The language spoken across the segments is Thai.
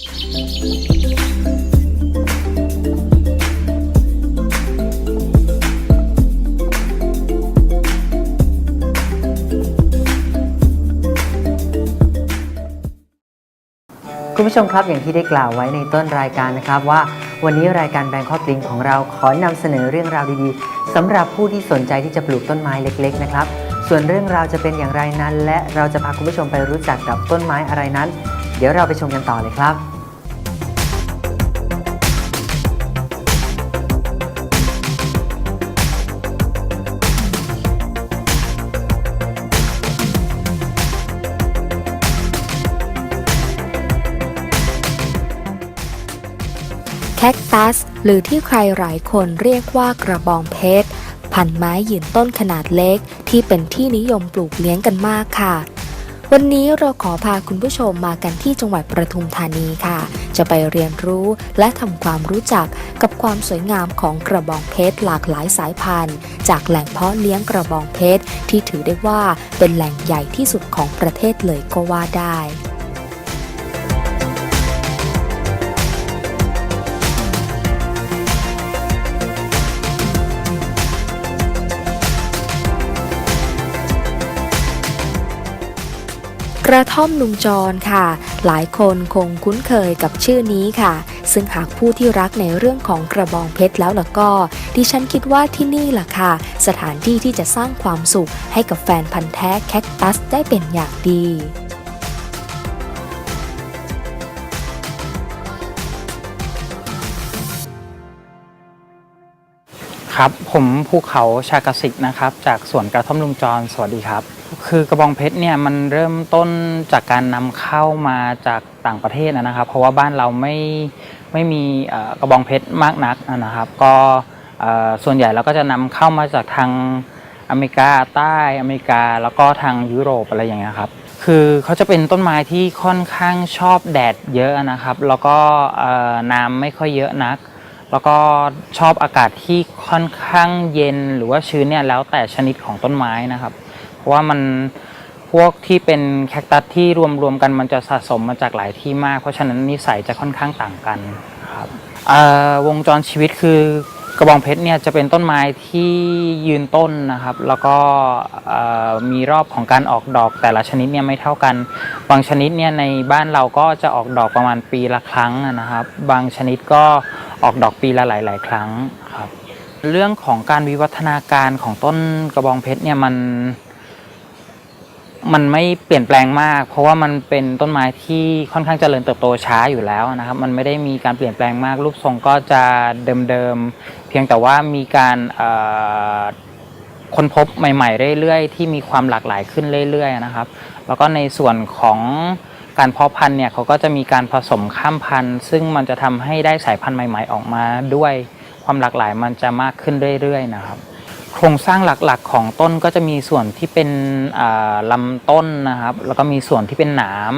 คุณผู้ชมครับอย่างที่ได้กล่าวไว้ในต้นรายการนะครับว่าวันนี้รายการแบงคอกลิงของเราขอนำเสนอเรื่องราวดีๆสำหรับผู้ที่สนใจที่จะปลูกต้นไม้เล็กๆนะครับ ส่วนเรื่องราวจะเป็นอย่างไรนั้น และเราจะพาคุณผู้ชมไปรู้จักกับต้นไม้อะไรนั้น เดี๋ยวเราไปชมกันต่อเลยครับ แคคตัส หรือที่ใครหลายคนเรียกว่ากระบองเพชร พันไม้ยืนต้นขนาดเล็ก ที่เป็นที่นิยมปลูกเลี้ยงกันมากค่ะ วันนี้เราขอพาคุณผู้ชมมากันที่จังหวัดประทุมธานีค่ะ จะไปเรียนรู้และทำความรู้จักกับความสวยงามของกระบองเพชรหลากหลายสายพันธุ์ จากแหล่งเพาะเลี้ยงกระบองเพชรที่ถือได้ว่าเป็นแหล่งใหญ่ที่สุดของประเทศเลยก็ว่าได้ กระท่อมลุงจรค่ะ หลายคนคงคุ้นเคยกับชื่อนี้ค่ะ ซึ่งหากผู้ที่รักในเรื่องของกระบองเพชรแล้วล่ะก็ ดิฉันคิดว่าที่นี่ล่ะค่ะ สถานที่ที่จะสร้างความสุขให้กับแฟนพันธ์แท้แคคตัสได้เป็นอย่างดี ครับ ผมภูเขาชากสิกนะครับ จากสวนกระท่อมลุงจร สวัสดีครับ คือกระบองเพชรเนี่ยมันเริ่มต้นจากการนำเข้ามาจากต่างประเทศนะครับ เพราะว่าบ้านเราไม่ไม่มีกระบองเพชรมากนักนะครับ ก็ส่วนใหญ่เราก็จะนำเข้ามาจากทางอเมริกาใต้อเมริกาแล้วก็ทางยุโรปอะไรอย่างเงี้ยครับคือเขาจะเป็นต้นไม้ที่ค่อนข้างชอบแดดเยอะนะครับ แล้วก็น้ำไม่ค่อยเยอะนัก แล้วก็ชอบอากาศที่ค่อนข้างเย็นหรือว่าชื้นเนี่ยแล้วแต่ชนิดของต้นไม้นะครับ เพราะว่ามันพวกที่เป็นแคคตัสที่รวมๆกันมันจะสะสมมาจากหลายที่มาก เพราะฉะนั้นนิสัยจะค่อนข้างต่างกันครับวงจรชีวิตคือกระบองเพชรเนี่ยจะเป็นต้นไม้ที่ยืนต้นนะครับ แล้วก็มีรอบของการออกดอกแต่ละชนิดเนี่ยไม่เท่ากัน บางชนิดเนี่ยในบ้านเราก็จะออกดอกประมาณปีละครั้งนะครับ บางชนิดก็ ออกดอกปีละหลาย ๆ ครั้งครับ เรื่องของการวิวัฒนาการของต้นกระบองเพชรเนี่ยมัน มันไม่เปลี่ยนแปลงมาก เพราะว่ามันเป็นต้นไม้ที่ค่อนข้างเจริญเติบโตช้าอยู่แล้วนะครับ มันไม่ได้มีการเปลี่ยนแปลงมาก รูปทรงก็จะเดิมๆเพียงแต่ว่ามีการค้นพบใหม่ ๆ เรื่อย ๆ ที่มีความหลากหลายขึ้นเรื่อย ๆ นะครับ แล้วก็ในส่วนของ การเพาะพันธุ์เนี่ยเขาก็จะมีการผสมข้ามพันธุ์ ซึ่งมันจะทำให้ได้สายพันธุ์ใหม่ ๆ ออกมาด้วยความหลากหลายมันจะมากขึ้นเรื่อยๆนะครับ โครงสร้างหลักๆของต้นก็จะมีส่วนที่เป็นอ่าลำต้นนะครับ แล้วก็มีส่วนที่เป็นหนาม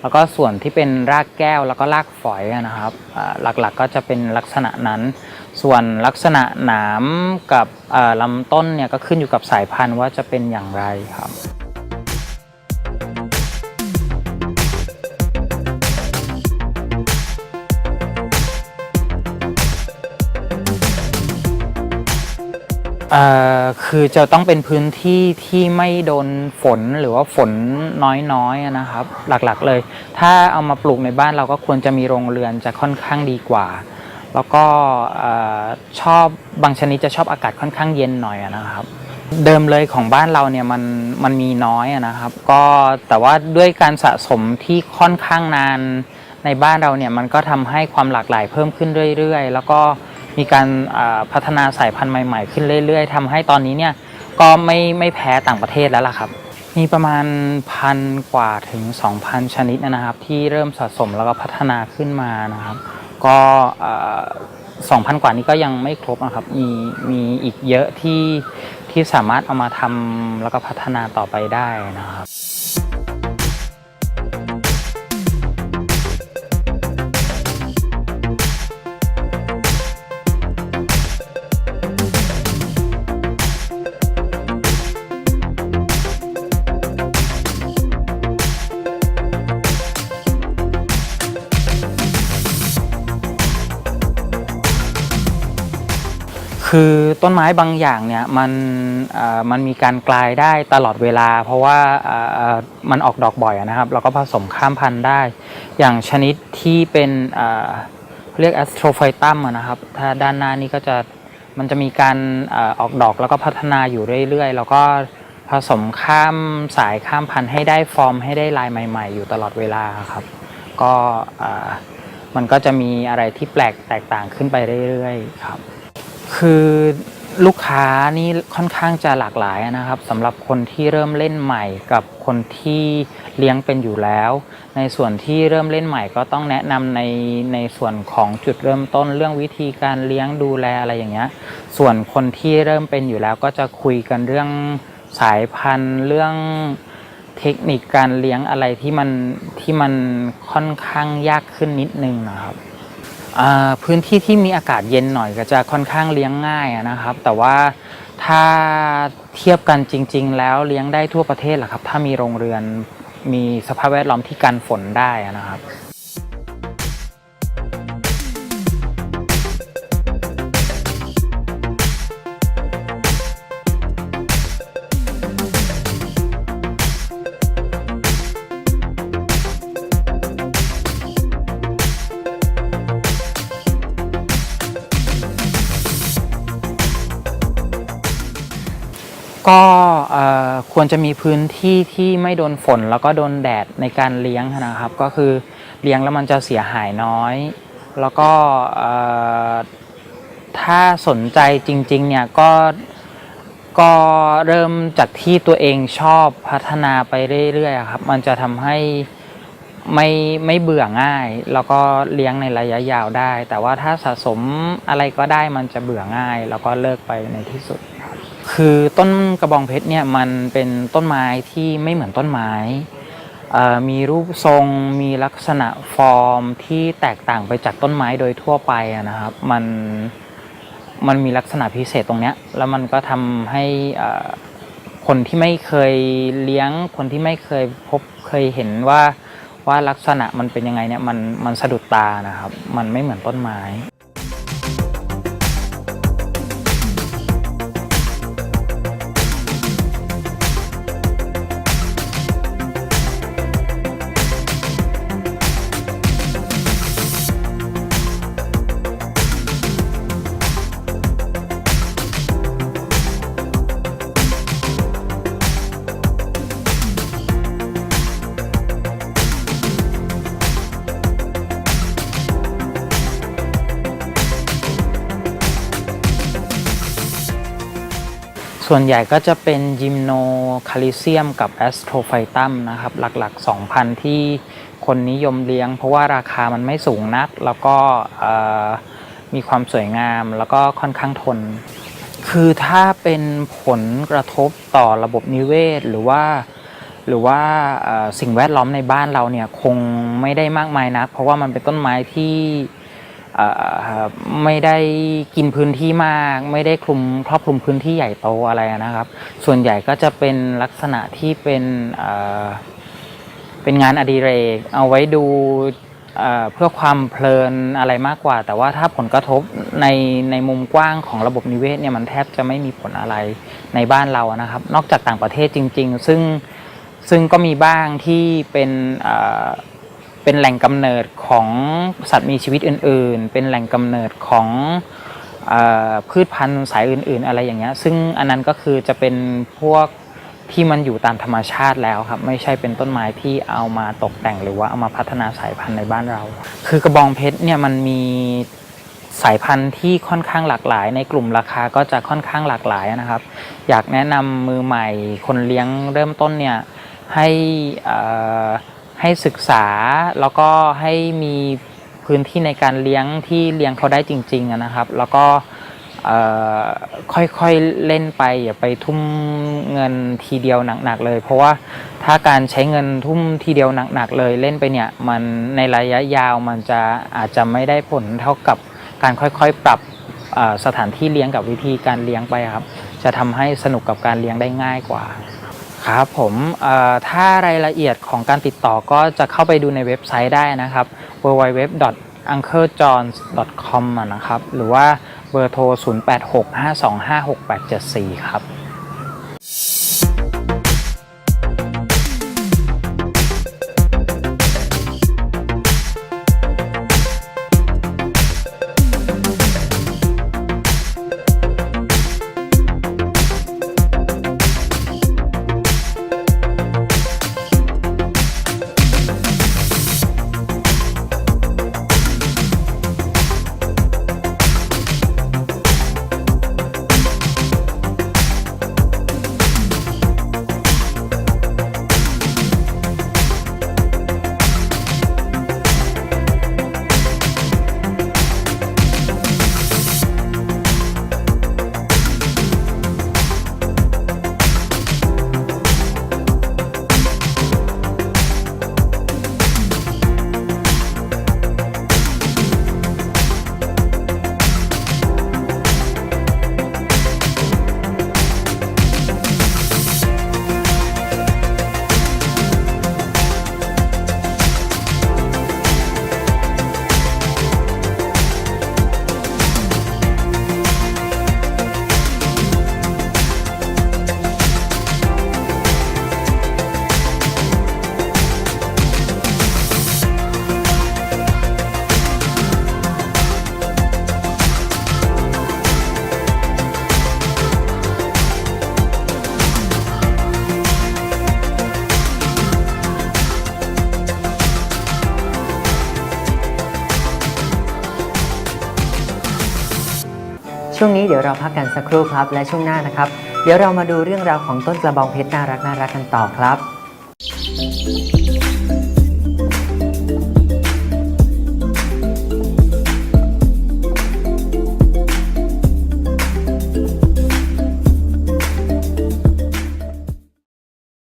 แล้วก็ส่วนที่เป็นรากแก้วแล้วก็รากฝอยนะครับหลักๆก็จะเป็นลักษณะนั้น ส่วนลักษณะหนามกับอ่าลำต้นเนี่ยก็ขึ้นอยู่กับสายพันธุ์ว่าจะเป็นอย่างไรครับ เอ่อคือจะต้องเป็นพื้นที่ที่ไม่โดนฝนหรือว่าฝนน้อยๆอะนะครับ หลักๆเลย ถ้าเอามาปลูกในบ้านเราก็ควรจะมีโรงเรือนจะค่อนข้างดีกว่า แล้วก็เอ่อชอบบางชนิดจะชอบอากาศค่อนข้างเย็นหน่อยอะนะครับ เดิมเลยของบ้านเราเนี่ยมันมันมีน้อยอะนะครับ ก็แต่ว่าด้วยการสะสมที่ค่อนข้างนานในบ้านเราเนี่ยมันก็ทำให้ความหลากหลายเพิ่มขึ้นเรื่อยๆ แล้วก็ มีการพัฒนาสายพันธุ์ใหม่ๆ ขึ้นเรื่อย ๆทำให้ตอนนี้เนี่ยก็ไม่ไม่แพ้ต่างประเทศแล้วล่ะครับ มีประมาณพันกว่าถึง 2,000 ชนิดนะครับ ที่เริ่มสะสมแล้วก็พัฒนาขึ้นมานะครับ ก็สองพันกว่านี้ก็ยังไม่ครบนะครับ มีมีอีกเยอะที่ที่สามารถเอามาทำแล้วก็พัฒนาต่อไปได้นะครับ คือต้นไม้บางอย่างเนี่ยมันมันมีการกลายได้ตลอดเวลา เพราะว่ามันออกดอกบ่อยนะครับแล้วก็ผสมข้ามพันธุ์ได้ อย่างชนิดที่เป็นเรียกแอสโทรไฟตัมนะครับ ถ้าด้านหน้านี่ก็จะมันจะมีการออกดอกแล้วก็พัฒนาอยู่เรื่อยๆ แล้วก็ผสมข้ามสายข้ามพันธุ์ให้ได้ฟอร์มให้ได้ลายใหม่ ๆ อยู่ตลอดเวลาครับ ก็มันก็จะมีอะไรที่แปลกแตกต่างขึ้นไปเรื่อยๆ ครับ คือลูกค้านี่ค่อนข้างจะหลากหลายนะครับสำหรับคนที่เริ่มเล่นใหม่กับคนที่เลี้ยงเป็นอยู่แล้ว ในส่วนที่เริ่มเล่นใหม่ก็ต้องแนะนำในในส่วนของจุดเริ่มต้นเรื่องวิธีการเลี้ยงดูแลอะไรอย่างเงี้ยส่วนคนที่เริ่มเป็นอยู่แล้วก็จะคุยกันเรื่องสายพันธุ์เรื่องเทคนิคการเลี้ยงอะไรที่มันที่มันค่อนข้างยากขึ้นนิดนึงนะครับ พื้นที่ที่มีอากาศเย็นหน่อยก็จะค่อนข้างเลี้ยงง่ายนะครับ แต่ว่าถ้าเทียบกันจริง ๆ แล้วเลี้ยงได้ทั่วประเทศแหละครับ ถ้ามีโรงเรือนมีสภาพแวดล้อมที่กันฝนได้นะครับ ก็ควรจะมีพื้นที่ที่ไม่โดนฝนแล้วก็โดนแดดในการเลี้ยงนะครับ ก็คือเลี้ยงแล้วมันจะเสียหายน้อย แล้วก็ถ้าสนใจจริงๆเนี่ยก็ก็เริ่มจากที่ตัวเองชอบพัฒนาไปเรื่อยๆครับ มันจะทำให้ไม่ไม่เบื่อง่าย แล้วก็เลี้ยงในระยะยาวได้ แต่ว่าถ้าสะสมอะไรก็ได้มันจะเบื่อง่าย แล้วก็เลิกไปในที่สุด คือต้นกระบองเพชรเนี่ยมันเป็นต้นไม้ที่ไม่เหมือนต้นไม้ มีรูปทรงมีลักษณะฟอร์มที่แตกต่างไปจากต้นไม้โดยทั่วไปนะครับ มันมันมีลักษณะพิเศษตรงเนี้ยแล้วมันก็ทำให้คนที่ไม่เคยเลี้ยงคนที่ไม่เคยพบเคยเห็นว่าว่าลักษณะมันเป็นยังไงเนี่ยมันมันสะดุดตานะครับ มันไม่เหมือนต้นไม้ ส่วนใหญ่ก็จะเป็นยิมโนคาลิเซียมกับแอสโทรไฟตัมนะครับ หลักๆ 2,000 ที่คนนิยมเลี้ยง เพราะว่าราคามันไม่สูงนัก แล้วก็มีความสวยงามแล้วก็ค่อนข้างทน คือถ้าเป็นผลกระทบต่อระบบนิเวศหรือว่าหรือว่าสิ่งแวดล้อมในบ้านเราเนี่ยคงไม่ได้มากมายนัก เพราะว่ามันเป็นต้นไม้ที่ ไม่ได้กินพื้นที่มาก ไม่ได้คลุมครอบคลุมพื้นที่ใหญ่โตอะไรนะครับ ส่วนใหญ่ก็จะเป็นลักษณะที่เป็นเป็นงานอดิเรก เอาไว้ดูเพื่อความเพลินอะไรมากกว่า แต่ว่าถ้าผลกระทบในในมุมกว้างของระบบนิเวศเนี่ยมันแทบจะไม่มีผลอะไรในบ้านเรานะครับ นอกจากต่างประเทศจริง ๆ ซึ่งซึ่งก็มีบ้างที่เป็น เป็นแหล่งกำเนิดของสัตว์มีชีวิตอื่น ๆ เป็นแหล่งกำเนิดของอพืชพันธุ์สายอื่น ๆ อะไรอย่างเงี้ย ซึ่งอันนั้นก็คือจะเป็นพวกที่มันอยู่ตามธรรมชาติแล้วครับ ไม่ใช่เป็นต้นไม้ที่เอามาตกแต่งหรือว่าเอามาพัฒนาสายพันธุ์ในบ้านเรา คือกระบองเพชรเนี่ยมันมีสายพันธุ์ที่ค่อนข้างหลากหลาย ในกลุ่มราคาก็จะค่อนข้างหลากหลายนะครับ อยากแนะนำมือใหม่คนเลี้ยงเริ่มต้นเนี่ยให้อ่อ ให้ศึกษาแล้วก็ให้มีพื้นที่ในการเลี้ยงที่เลี้ยงเขาได้จริงๆนะครับ แล้วก็ค่อยๆเล่นไปอย่าไปทุ่มเงินทีเดียวหนักๆเลย เพราะว่าถ้าการใช้เงินทุ่มทีเดียวหนักๆเลยเล่นไปเนี่ยมันในระยะยาวมันจะอาจจะไม่ได้ผลเท่ากับการค่อยๆปรับสถานที่เลี้ยงกับวิธีการเลี้ยงไปครับ จะทำให้สนุกกับการเลี้ยงได้ง่ายกว่า ครับผมถ้ารายละเอียดของการติดต่อก็จะเข้าไปดูในเว็บไซต์ได้นะครับ www unclejohns com อะนะครับ หรือว่าเบอร์โทร 0865256874 ครับ ช่วงนี้เดี๋ยวเราพักกันสักครู่ครับ และช่วงหน้านะครับ เดี๋ยวเรามาดูเรื่องราวของต้นกระบองเพชรน่ารักน่ารักกันต่อครับ